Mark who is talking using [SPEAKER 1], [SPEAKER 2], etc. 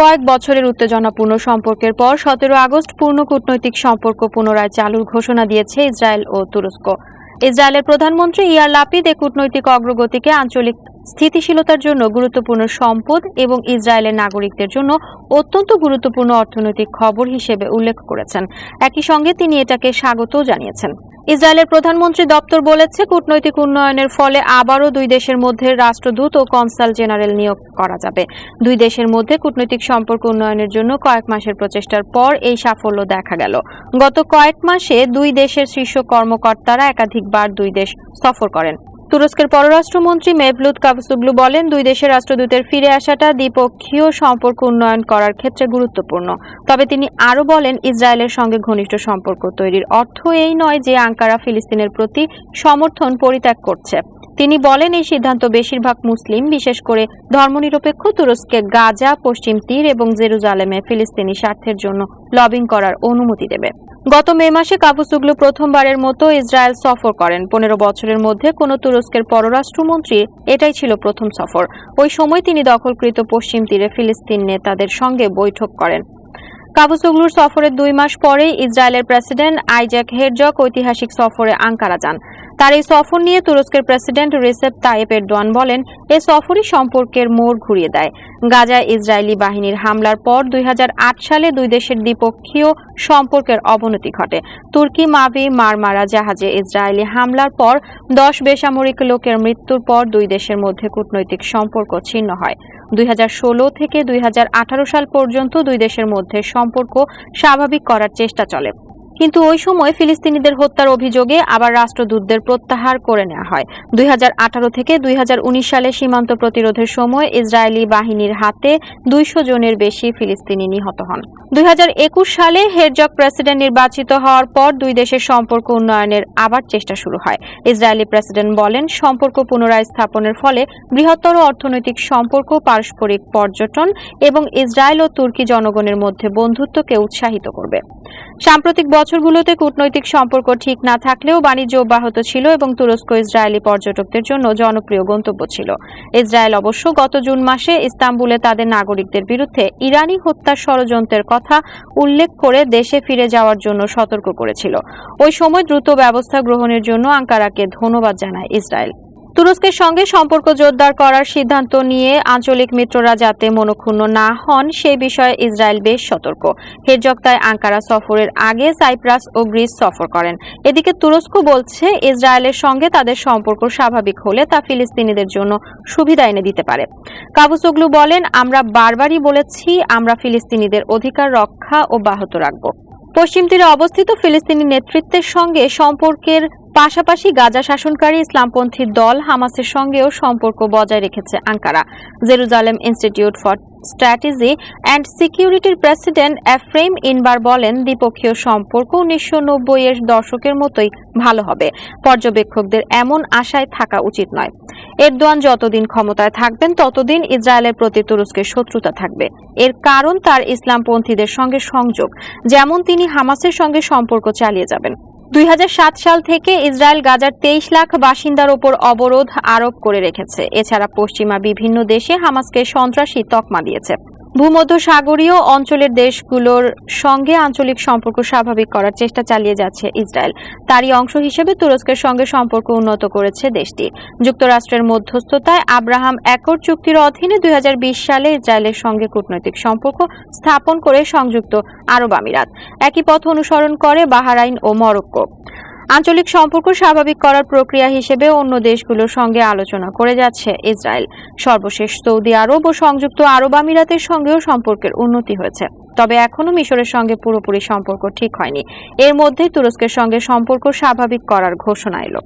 [SPEAKER 1] কয়েক বছরের উত্তেজনাপূর্ণ সম্পর্কের পর সতেরো আগস্ট পূর্ণ কূটনৈতিক সম্পর্ক পুনরায় চালুর ঘোষণা দিয়েছে ইসরায়েল ও তুরস্ক। ইসরায়েলের প্রধানমন্ত্রী ইয়ার লাপিদ এ কূটনৈতিক অগ্রগতিকে আঞ্চলিক স্থিতিশীলতার জন্য গুরুত্বপূর্ণ সম্পদ এবং ইসরায়েলের নাগরিকদের জন্য অত্যন্ত গুরুত্বপূর্ণ অর্থনৈতিক খবর হিসেবে উল্লেখ করেছেন। একই সঙ্গে তিনি এটাকে স্বাগতও জানিয়েছেন। ইসরায়েলের প্রধানমন্ত্রী দপ্তর বলেছে, কূটনৈতিক উন্নয়নের ফলে আবারও দুই দেশের মধ্যে রাষ্ট্রদূত ও কনসাল জেনারেল নিয়োগ করা যাবে। দুই দেশের মধ্যে কূটনৈতিক সম্পর্ক উন্নয়নের জন্য কয়েক মাসের প্রচেষ্টার পর এই সাফল্য দেখা গেল। গত কয়েক মাসে দুই দেশের শীর্ষ কর্মকর্তারা একাধিকবার দুই দেশ সফর করেন। তুরস্কের পররাষ্ট্রমন্ত্রী মেভলুত কাভসুগলু বলেন, দুই দেশের রাষ্ট্রদূতের ফিরে আসাটা দ্বিপক্ষীয় সম্পর্ক উন্নয়ন করার ক্ষেত্রে গুরুত্বপূর্ণ। তবে তিনি আরও বলেন, ইসরায়েলের সঙ্গে ঘনিষ্ঠ সম্পর্ক তৈরির অর্থ এই নয় যে আঙ্কারা ফিলিস্তিনের প্রতি সমর্থন পরিত্যাগ করছে। তিনি বলেন, এই সিদ্ধান্ত বেশিরভাগ মুসলিম, বিশেষ করে ধর্মনিরপেক্ষ তুরস্কে, গাজা, পশ্চিম তীর এবং জেরুজালেমে ফিলিস্তিনি স্বার্থের জন্য লবিং করার অনুমতি দেবে। গত মে মাসে কাবুসুগলু প্রথমবারের মতো ইসরায়েল সফর করেন। পনেরো বছরের মধ্যে কোনো তুরস্কের পররাষ্ট্রমন্ত্রী, এটাই ছিল প্রথম সফর। ওই সময় তিনি দখলকৃত পশ্চিম তীরে ফিলিস্তিন নেতাদের সঙ্গে বৈঠক করেন। কাবুসুগলুর সফরের দুই মাস পরে ইসরায়েলের প্রেসিডেন্ট আইজাক হেরজক ঐতিহাসিক সফরে আঙ্কারা যান। তার এই সফর নিয়ে তুরস্কের প্রেসিডেন্ট রিসেপ তাইপ এরদোয়ান বলেন, এ সফরই সম্পর্কের মোড় ঘুরিয়ে দেয়। গাজায় ইসরায়েলি বাহিনীর হামলার পর দুই হাজার আট সালে দুই দেশের দ্বিপক্ষীয় সম্পর্কের অবনতি ঘটে। তুর্কি মাভি মারমারা জাহাজে ইসরায়েলি হামলার পর দশ বেসামরিক লোকের মৃত্যুর পর দুই দেশের মধ্যে কূটনৈতিক সম্পর্ক ছিন্ন হয়। দুই হাজার ষোলো থেকে দুই হাজার আঠারো সাল পর্যন্ত দুই দেশের মধ্যে সম্পর্ক স্বাভাবিক করার চেষ্টা চলে। কিন্তু ওই সময় ফিলিস্তিনিদের হত্যার অভিযোগে আবার রাষ্ট্রদূতদের প্রত্যাহার করে নেওয়া হয়। দুই হাজার আঠারো থেকে দুই হাজার উনিশ সালে সীমান্ত প্রতিরোধের সময় ইসরায়েলি বাহিনীর হাতে দুইশো জনের বেশি ফিলিস্তিনি নিহত হন। দুই সালে হেরজক প্রেসিডেন্ট নির্বাচিত হওয়ার পর দুই দেশের সম্পর্ক উন্নয়নের আবার চেষ্টা শুরু হয়। ইসরায়েলি প্রেসিডেন্ট বলেন, সম্পর্ক পুনরায় স্থাপনের ফলে বৃহত্তর অর্থনৈতিক সম্পর্ক, পারস্পরিক পর্যটন এবং ইসরায়েল ও তুর্কি জনগণের মধ্যে বন্ধুত্বকে উৎসাহিত করবে। সাম্প্রতিক বছরগুলোতে কূটনৈতিক সম্পর্ক ঠিক না থাকলেও বাণিজ্য অব্যাহত ছিল এবং তুরস্ক ইসরায়েলি পর্যটকদের জন্য জনপ্রিয় গন্তব্য ছিল। ইসরায়েল অবশ্য গত জুন মাসে ইস্তাম্বুলে তাদের নাগরিকদের বিরুদ্ধে ইরানি হত্যার ষড়যন্ত্রের কথা উল্লেখ করে দেশে ফিরে যাওয়ার জন্য সতর্ক করেছিল। ওই সময় দ্রুত ব্যবস্থা গ্রহণের জন্য আঙ্কারাকে ধন্যবাদ জানায় ইসরায়েল। তুরস্কের সঙ্গে সম্পর্ক জোরদার করার সিদ্ধান্ত নিয়ে আঞ্চলিক মিত্ররা যাতে মনক্ষুণ্ণ না হন, সে বিষয়ে ইসরায়েল বেশ সতর্ক। হেরজক তাই আঙ্কারা সফরের আগে সাইপ্রাস ও গ্রিস সফর করেন। এদিকে তুরস্ক বলছে, ইসরায়েলের সঙ্গে তাদের সম্পর্ক স্বাভাবিক হলে তা ফিলিস্তিনিদের জন্য সুবিধা এনে দিতে পারে। কাবুসোগলু বলেন, আমরা বারবারই বলেছি, আমরা ফিলিস্তিনিদের অধিকার রক্ষা ও অব্যাহত রাখব। পশ্চিম তীরে অবস্থিত ফিলিস্তিনি নেতৃত্বের সঙ্গে সম্পর্কের পাশাপাশি গাজা শাসনকারী ইসলামপন্থী দল হামাসের সঙ্গেও সম্পর্ক বজায় রেখেছে Ankara. Jerusalem Institute for Strategy and সিকিউরিটির প্রেসিডেন্ট এফ্রেম ইনবার বলেন, দ্বিপক্ষীয় সম্পর্ক উনিশশো নব্বই এর দশকের মতোই ভালো হবে। পর্যবেক্ষকদের এমন আশায় থাকা উচিত নয়। এরদোয়ান যতদিন ক্ষমতায় থাকবেন, ততদিন ইসরায়েলের প্রতি তুরস্কের শত্রুতা থাকবে। এর কারণ তার ইসলামপন্থীদের সঙ্গে সংযোগ, যেমন তিনি হামাসের সঙ্গে সম্পর্ক চালিয়ে যাবেন। দুই হাজার সাত সাল থেকে ইসরায়েল গাজার তেইশ লাখ বাসিন্দার ওপর অবরোধ আরোপ করে রেখেছে। এছাড়া পশ্চিমা বিভিন্ন দেশে হামাসকে সন্ত্রাসী তকমা দিয়েছে। ভূমধ্য সাগরীয় অঞ্চলের দেশগুলোর সঙ্গে আঞ্চলিক সম্পর্ক স্বাভাবিক করার চেষ্টা চালিয়ে যাচ্ছে ইসরায়েল। তারই অংশ হিসেবে তুরস্কের সঙ্গে সম্পর্ক উন্নত করেছে দেশটি। যুক্তরাষ্ট্রের মধ্যস্থতায় আব্রাহাম একর চুক্তির অধীনে দুই হাজার বিশ সালে ইসরায়েলের সঙ্গে কূটনৈতিক সম্পর্ক স্থাপন করে সংযুক্ত আরব আমিরাত। একই পথ অনুসরণ করে বাহারাইন ও মরক্কো। আঞ্চলিক সম্পর্ক স্বাভাবিক করার প্রক্রিয়া হিসেবে অন্য দেশগুলোর সঙ্গে আলোচনা করে যাচ্ছে ইসরায়েল। সর্বশেষ সৌদি আরব ও সংযুক্ত আরব আমিরাতের সঙ্গেও সম্পর্কের উন্নতি হয়েছে। তবে এখনও মিশরের সঙ্গে পুরোপুরি সম্পর্ক ঠিক হয়নি। এর মধ্যেই তুরস্কের সঙ্গে সম্পর্ক স্বাভাবিক করার ঘোষণা এলো।